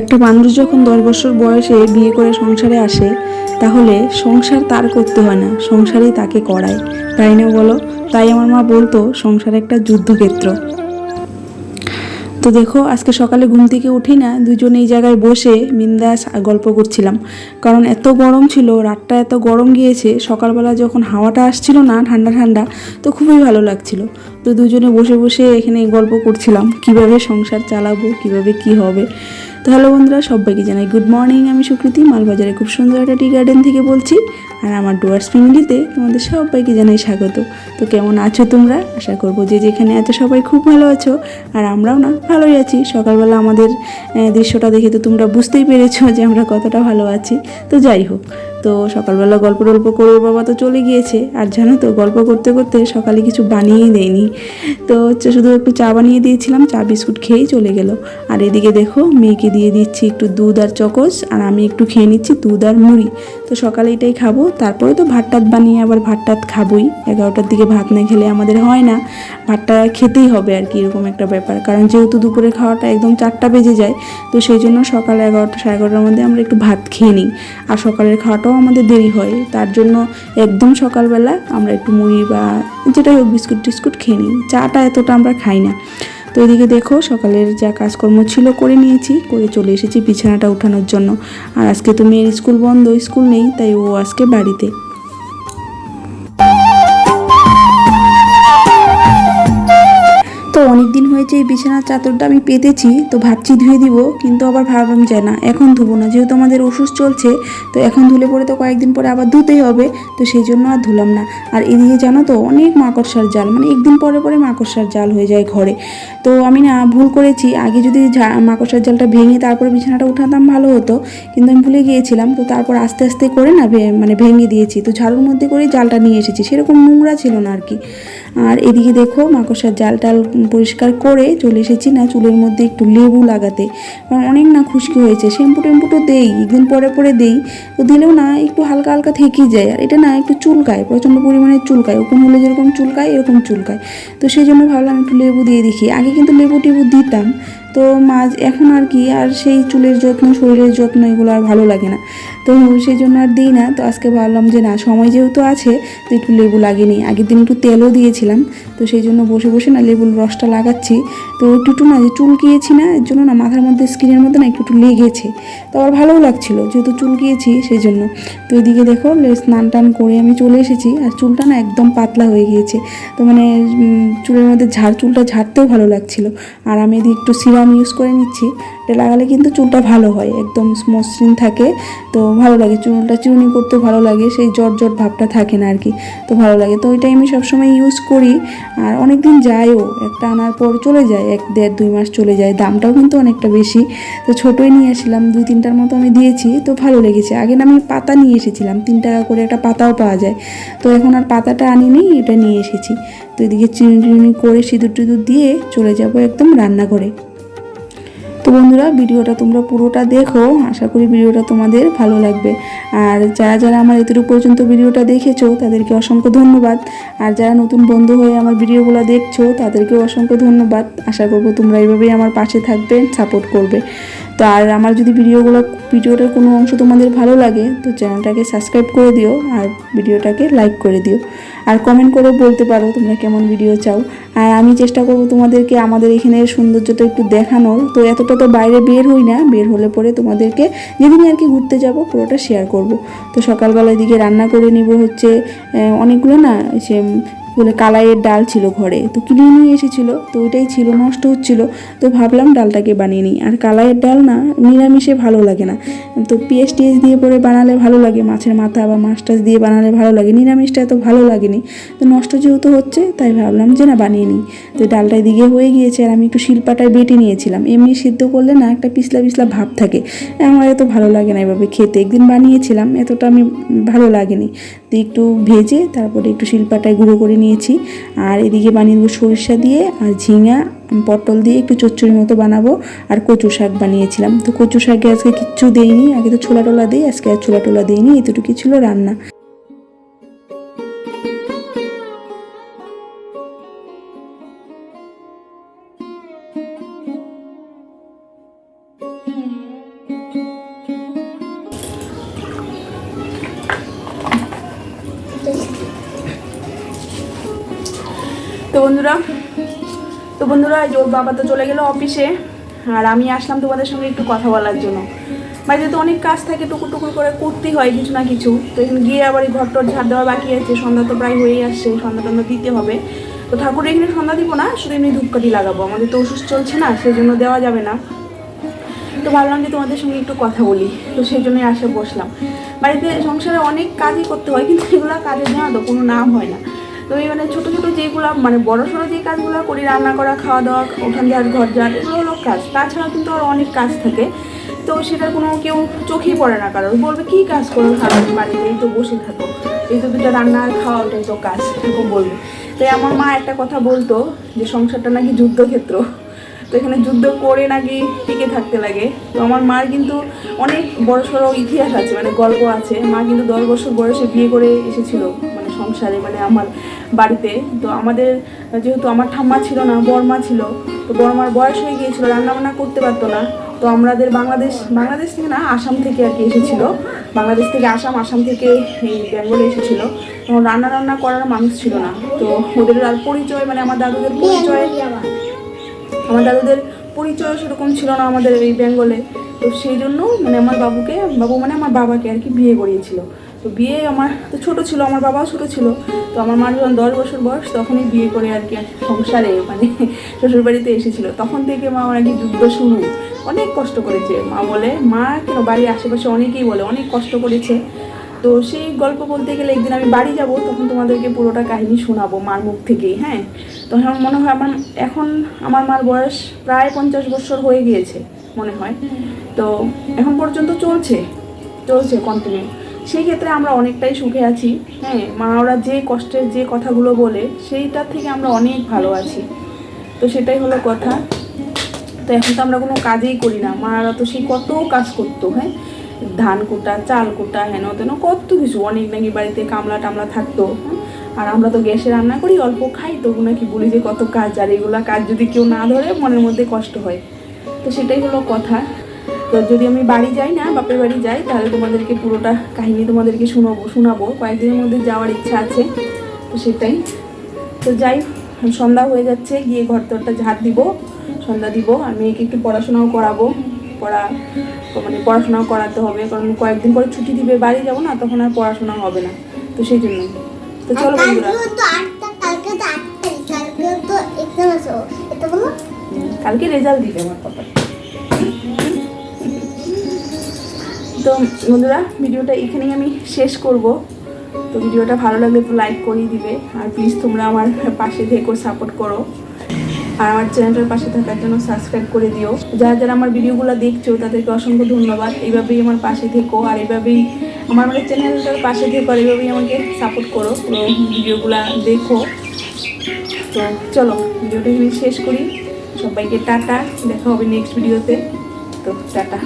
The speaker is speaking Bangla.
একটা মানুষ যখন দশ বছর বয়সে বিয়ে করে সংসারে আসে, তাহলে সংসার তার করতে হয় না, সংসারই তাকে করায়। তাই না বলো? তাই আমার মা বলতো, সংসার একটা যুদ্ধক্ষেত্র। তো দেখো, আজকে সকালে ঘুম থেকে উঠি না দুজন এই জায়গায় বসে বিন্দাস গল্প করছিলাম। কারণ এত গরম ছিল, রাতটা এত গরম গিয়েছে, সকালবেলা যখন হাওয়াটা আসছিল না ঠান্ডা ঠান্ডা, তো খুবই ভালো লাগছিল। তো দুজনে বসে বসে এখানে গল্প করছিলাম, কীভাবে সংসার চালাবো, কীভাবে কি হবে। তো হ্যালো বন্ধুরা, সবাইকে জানাই গুড মর্নিং আমি সুকৃতি, মালবাজারে খুব সুন্দর একটা টি গার্ডেন থেকে বলছি, আর আমার ডুয়ার্স ফ্যামিলিতে তোমাদের সবাইকে জানাই স্বাগত। তো কেমন আছো তোমরা? আশা করব যে যেখানে আছো সবাই খুব ভালো আছো, আর আমরাও না ভালোই আছি। সকালবেলা আমাদের দৃশ্যটা দেখে তো তোমরা বুঝতেই পেরেছ যে আমরা কতটা ভালো আছি। তো যাই হোক তো সকালবেলা গল্প টল্প করে বাবা তো চলে গিয়েছে। আর জানো তো, গল্প করতে করতে সকালে কিছু বানিয়েই দেয়নি। তো হচ্ছে শুধু একটু চা বানিয়ে দিয়েছিলাম, চা বিস্কুট খেয়েই চলে গেল। আর এদিকে দেখো, মেয়েকে দিয়ে দিচ্ছি একটু দুধ আর চকস, আর আমি একটু খেয়ে নিচ্ছি দুধ আর মুড়ি। তো সকালে এটাই খাব, তারপরে তো ভাত টাত বানিয়ে আবার ভাত টাত খাবোই। এগারোটার দিকে ভাত না খেলে আমাদের হয় না। ভাতটা খেতেই হবে আর কি, এরকম একটা ব্যাপার। কারণ যেহেতু দুপুরে খাওয়াটা একদম চারটা বেজে যায়, তো সেই জন্য সকাল এগারোটা, সাড়ে এগারোটার মধ্যে আমরা একটু ভাত খেয়ে নিই। আর সকালের খাওয়াটাও আমাদের দেরি হয়। তার জন্য একদম সকালবেলা আমরা একটু মুড়ি বা যেটাই হোক বিস্কুট টিস্কুট খেয়ে নিই। চাটা এতটা আমরা খাই না। তো এদিকে দেখো সকালের যা কাজকর্ম ছিল করে নিয়েছি, করে চলে এসেছি বিছানাটা উঠানোর জন্য। আর আজকে তো মেয়ের স্কুল বন্ধ, স্কুল নেই, তাই ও আজকে বাড়িতে। তো অনেক দিন হয়েছে এই বিছানার চাদরটা আমি পেতেছি, তো ভাবছি ধুয়ে দিব, কিন্তু আবার ভাবলাম যে না, এখন ধুবো না। যেহেতু আমাদের ওষুধ চলছে, তো এখন ধুলে পরে তো কয়েকদিন পরে আবার ধুতেই হবে, তো সেই জন্য আর ধুলাম না। আর এদিকে জানো তো, অনেক মাকড়সার জাল মানে একদিন পরে পরে মাকড়সার জাল হয়ে যায় ঘরে। তো আমি না ভুল করেছি, আগে যদি মাকড়সার জালটা ভেঙে তারপরে বিছানাটা উঠাতাম ভালো হতো, কিন্তু আমি ভুলে গিয়েছিলাম, তো তারপর আস্তে আস্তে করে না মানে ভেঙে দিয়েছি। তো ঝাড়ুর মধ্যে করেই জালটা নিয়ে এসেছি, সেরকম নোংরা ছিল না আর কি। আর এদিকে দেখো, মাকড়সার জাল টাল পরিষ্কার করে চলে এসেছি না চুলের মধ্যে একটু লেবু লাগাতে। অনেক না খুশকি হয়েছে। শ্যাম্পু টেম্পু তো দেই, একদিন পরে পরে দেই। তো দিলেও না, একটু হালকা হালকা থেকেই যায়। আর এটা না, একটু চুলকায়, প্রচণ্ড পরিমাণে চুলকায়। ওপন হলে যেরকম চুলকায়, এরকম চুলকায়। তো সেই জন্য ভাবলাম একটু লেবু দিয়ে দেখি। আগে কিন্তু লেবু টেবু দিতাম। তো মাঝ এখন আর কি, আর সেই চুলের যত্ন, শরীরের যত্ন এগুলো আর ভালো লাগে না। তো সেই জন্য আর দিই না। তো আজকে ভাবলাম যে না, সময় যেহেতু আছে, তো একটু লেবু লাগিয়ে নিই। আগের দিন একটু তেলও দিয়েছিলাম। তো সেই জন্য বসে বসে না লেবুর রসটা লাগাচ্ছি। তো একটু একটু না যে চুলকিয়েছি না, এর জন্য না মাথার মধ্যে স্কিনের মধ্যে না একটু একটু লেগেছে। তো আবার ভালোও লাগছিল, যেহেতু চুলকিয়েছি সেই জন্য। তো এদিকে দেখো স্নান টান করে আমি চলে এসেছি, আর চুলটা না একদম পাতলা হয়ে গিয়েছে। তো মানে চুলের মধ্যে ঝাড়, চুলটা ঝাড়তেও ভালো লাগছিল। আর আমি এদিকে একটু সিরাম ইউজ করে নিচ্ছি। এটা লাগালে কিন্তু চুলটা ভালো হয়, একদম মসৃণ থাকে। তো ভালো লাগে চুলটা, চুনি করতে ভালো লাগে, সেই জট জট ভাবটা থাকে না আর কি তো ভালো লাগে। তো ওইটাই আমি সবসময় ইউজ করি। আর অনেক দিন যায়ও, একটা আনার পর চলে যায়, এক দেড় দুই মাস চলে যায়। দামটাও কিন্তু অনেকটা বেশি। তো ছোটোই নিয়ে আসলাম দুই তিনটার মতো আমি দিয়েছি, তো ভালো লেগেছে। আগে আমি পাতা নিয়ে এসেছিলাম, তিন টাকা করে একটা পাতাও পাওয়া যায়। তো এখন আর পাতাটা আনিনি, এটা নিয়ে এসেছি। তো এদিকে চিনি টিনি করে সিঁদুর টিঁদুর দিয়ে চলে যাব একদম রান্নাঘরে। তো বন্ধুরা, ভিডিওটা তোমরা পুরোটা দেখো। আশা করি ভিডিওটা তোমাদের ভালো লাগবে। আর যারা যারা আমার এতটুকু পর্যন্ত ভিডিওটা দেখেছ, তাদেরকে অসংখ্য ধন্যবাদ। আর যারা নতুন বন্ধু হয়ে আমার ভিডিওগুলো দেখছ, তাদেরকেও অসংখ্য ধন্যবাদ। আশা করব তোমরা এইভাবেই আমার পাশে থাকবে, সাপোর্ট করবে। তো আর আমার যদি ভিডিওগুলো, ভিডিওটার কোনো অংশ তোমাদের ভালো লাগে, তো চ্যানেলটাকে সাবস্ক্রাইব করে দিও আর ভিডিওটাকে লাইক করে দিও। আর কমেন্ট করে বলতে পারো তোমরা কেমন ভিডিও চাও। আর আমি চেষ্টা করব তোমাদেরকে আমাদের এখানের সৌন্দর্যটা একটু দেখানোর। তো এতটা তো বাইরে বের হই না, বের হলে পরে তোমাদেরকে যেদিন আর কি ঘুরতে যাব পুরোটা শেয়ার করব। তো সকালবেলা এদিকে রান্না করে নিব হচ্ছে অনেকগুলো না সে বলে কালাইয়ের ডাল ছিল ঘরে। তো কিনে নিয়ে এসেছিল, তো ওইটাই ছিল, নষ্ট হচ্ছিল। তো ভাবলাম ডালটাকে বানিয়ে নিই। আর কালাইয়ের ডাল না নিরামিষে ভালো লাগে না। তো পেঁয়াজ টিএস দিয়ে পরে বানালে ভালো লাগে, মাছের মাথা বা মাছ টাছ দিয়ে বানালে ভালো লাগে, নিরামিষটা এত ভালো লাগেনি। তো নষ্ট যেহেতু হচ্ছে, তাই ভাবলাম যে না বানিয়ে নিই। তো ডালটা এদিকে হয়ে গিয়েছে আর আমি একটু শিলপাটায় বেটে নিয়েছিলাম। এমনি সিদ্ধ করলে না একটা পিছলা পিছলা ভাব থাকে। আমার এত ভালো লাগে না এভাবে খেতে। একদিন বানিয়েছিলাম, এতটা আমি ভালো লাগেনি। তো একটু ভেজে তারপরে একটু শিলপাটায় গুঁড়ো করে নিয়েছি। আর এদিকে বানিয়ে দেবো সরিষা দিয়ে আর ঝিঙা পটল দিয়ে একটু চচ্চড়ির মতো বানাবো আর কচু শাক বানিয়েছিলাম। তো কচু শাকে আজকে কিচ্ছু দেইনি, আগে তো ছোলা টোলা দিই, আজকে আর ছোলা টোলা দিইনি এতটুকু ছিল রান্না। তো বন্ধুরা তো বন্ধুরা যে ওর বাবা তো চলে গেল অফিসে, আর আমি আসলাম তোমাদের সঙ্গে একটু কথা বলার জন্য। বাড়িতে তো অনেক কাজ থাকে টুকুর টুকুর করে করতেই হয় কিছু না কিছু, তো এখানে গিয়ে আবার এই ঘর টর ঝাড় দেওয়া বাকি আছে, সন্ধ্যা তো প্রায় হয়েই আসছে সন্ধ্যা টন্ধ্যা দিতে হবে। তো ঠাকুরের এখানে সন্ধ্যা দিব না, শুধু এমনি ধূপকাঠি লাগাবো, আমাদের তো ওষুধ চলছে না সেই জন্য দেওয়া যাবে না। তো ভাবলাম যে তোমাদের সঙ্গে একটু কথা বলি, তো সেই জন্যই আসে বসলাম। বাড়িতে সংসারে অনেক কাজই করতে হয়, কিন্তু সেগুলো কাজের জানা তো কোনো নাম হয় না। তো এই মানে ছোটো ছোটো যেগুলো মানে বড় সড়ো যে কাজগুলো করি, রান্না করা, খাওয়া দাওয়া ওখান ঝাড় ঘর ঝাড় এগুলো হলো কাজ। তাছাড়া কিন্তু আর অনেক কাজ থাকে। তো সেটার কোনো কেউ চোখেই পড়ে না কারোর। বলবে, কী কাজ করো সারাদিন বাড়িতে? এই তো বসে থাকো। এই তো দুটো রান্না আর খাওয়া, ওটাই তো কাজ। এরকম বলবে। তাই আমার মা একটা কথা বলতো যে, সংসারটা নাকি যুদ্ধক্ষেত্র। তো এখানে যুদ্ধ করে নাকি টিকে থাকতে লাগে। তো আমার মার কিন্তু অনেক বড় সড়ো ইতিহাস আছে মানে গল্প আছে। মা কিন্তু দশ বছর বয়সে বিয়ে করে এসেছিল। সংসারে মানে আমার বাড়িতে। তো আমাদের যেহেতু আমার ঠাম্মা ছিল না বর্মা ছিল, তো বর্মার বয়স হয়ে গিয়েছিল, রান্নাবান্না করতে পারতো না। তো আমাদের বাংলাদেশ বাংলাদেশ থেকে না, আসাম থেকে আর কি এসেছিল। বাংলাদেশ থেকে আসাম আসাম থেকে এই বেঙ্গলে এসেছিল। তখন রান্না রান্না করার মানুষ ছিল না। তো ওদের আর পরিচয় মানে আমার দাদুদের পরিচয়, আমার দাদুদের পরিচয় সেরকম ছিল না আমাদের এই বেঙ্গলে। তো সেই জন্য মানে আমার বাবুকে, বাবু মানে আমার বাবাকে আর কি বিয়ে করিয়েছিল। তো বিয়ে আমার, তো ছোটো ছিল, আমার বাবাও ছোটো ছিল। তো আমার মা যখন দশ বছর বয়স, তখনই বিয়ে করে আর কি সংসারে মানে শ্বশুরবাড়িতে এসেছিল। তখন থেকে মা আর কি যুদ্ধ শুরু। অনেক কষ্ট করেছে। মা বলে, মা, কেন বাড়ির আশেপাশে অনেকেই বলে, অনেক কষ্ট করেছে। তো সেই গল্প বলতে গেলে একদিন আমি বাড়ি যাব, তখন তোমাদেরকে পুরোটা কাহিনী শোনাবো মার মুখ থেকেই হ্যাঁ? তো আমার মনে হয় আমার, এখন আমার মার বয়স প্রায় পঞ্চাশ বছর হয়ে গিয়েছে, মনে হয়। তো এখন পর্যন্ত চলছে চলছে কন্টিনিউ সেই ক্ষেত্রে আমরা অনেকটাই সুখে আছি। হ্যাঁ মা ওরা যে কষ্টের যে কথাগুলো বলে সেইটার থেকে আমরা অনেক ভালো আছি। তো সেটাই হলো কথা। তো এখন তো আমরা কোনো কাজেই করি না। মারা তো সেই কত কাজ করতো হ্যাঁ? ধান কুটা, চাল কুটা, হেন তেন, কত কিছু। অনেক নাকি বাড়িতে কামলা টামলা থাকতো হ্যাঁ? আর আমরা তো গ্যাসে রান্না করি, অল্প খাই, তবু নাকি বলি যে কত কাজ। আর এগুলা কাজ যদি কেউ না ধরে, মনের মধ্যে কষ্ট হয়। তো সেটাই হলো কথা। তো যদি আমি বাড়ি যাই না বাপের বাড়ি যাই তাহলে তোমাদেরকে পুরোটা কাহিনী তোমাদেরকে শোনাবো শোনাবো। কয়েকদিনের মধ্যে যাওয়ার ইচ্ছা আছে তো সেটাই। তো যাই সন্ধ্যা হয়ে যাচ্ছে গিয়ে ঘর তোরটা ঝাড় দিব সন্ধ্যা দিব। আর মেয়েকে একটু পড়াশোনাও করাবো পড়া মানে পড়াশোনাও করাতে হবে কারণ কয়েকদিন পরে ছুটি দিবে বাড়ি যাব না তখন আর পড়াশোনা হবে না। তো সেই জন্য। তো চলো বন্ধুরা। কালকে রেজাল্ট দিবে আমার পাপা তো বন্ধুরা, ভিডিওটা এখানেই আমি শেষ করব। তো ভিডিওটা ভালো লাগলে তো লাইক করেই দিবে। আর প্লিজ তোমরা আমার পাশে থেকো সাপোর্ট করো। আর আমার চ্যানেলটার পাশে থাকার জন্য সাবস্ক্রাইব করে দিও। যারা যারা আমার ভিডিওগুলো দেখছ, তাদেরকে অসংখ্য ধন্যবাদ। এইভাবেই আমার পাশে থেকো। আর এইভাবেই আমার মানে চ্যানেলটার পাশে থেকো আর এইভাবেই আমাকে সাপোর্ট করো। পুরো ভিডিওগুলো দেখো। তো চলো, ভিডিওটা শেষ করি। সবাইকে টাটা। দেখা হবে নেক্সট ভিডিওতে তো টাটা।